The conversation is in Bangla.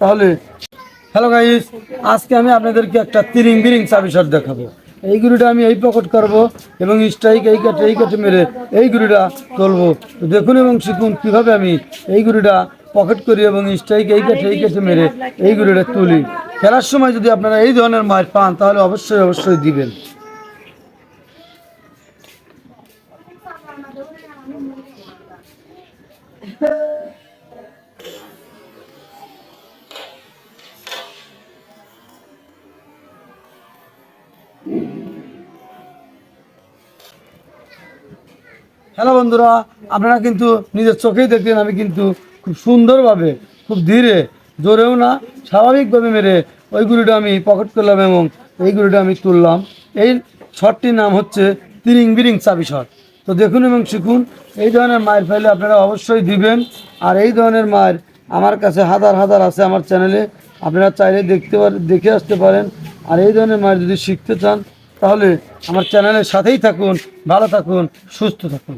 তাহলে হ্যালো গাইস আজকে আমি আপনাদেরকে একটা তিরিং বিরিং চাবি শট দেখাবো। এই গুড়িটা আমি এই পকেট করব এবং স্ট্রাইক এই কাটে এই কাটে মেরে এই গুড়িটা তুলবো। তো দেখুন এবং শিখুন কীভাবে আমি এই গুড়িটা পকেট করি এবং স্ট্রাইক এই কাটে এই কাটে মেরে এই গুড়িটা তুলি। খেলার সময় যদি আপনারা এই ধরনের মাছ পান, তাহলে অবশ্যই অবশ্যই দিবেন। হ্যালো বন্ধুরা, আপনারা কিন্তু নিজের চোখেই দেখলেন আমি কিন্তু খুব সুন্দরভাবে, খুব ধীরে, জোরেও না, স্বাভাবিকভাবে মেরে ওই গুলিটা আমি পকেট করলাম এবং এই গুলিটা আমি তুললাম। এই শটটির নাম হচ্ছে তিরিং বিরিং চাবি শট। তো দেখুন এবং শিখুন, এই ধরনের মায়ের ফাইলে আপনারা অবশ্যই দিবেন। আর এই ধরনের মায়ের আমার কাছে হাজার হাজার আছে আমার চ্যানেলে আপনারা চাইলে দেখতে পারেন দেখে আসতে পারেন। আর এই ধরনের মায়ের যদি শিখতে চান, তাহলে আমার চ্যানেলের সাথেই থাকুন, ভালো থাকুন, সুস্থ থাকুন।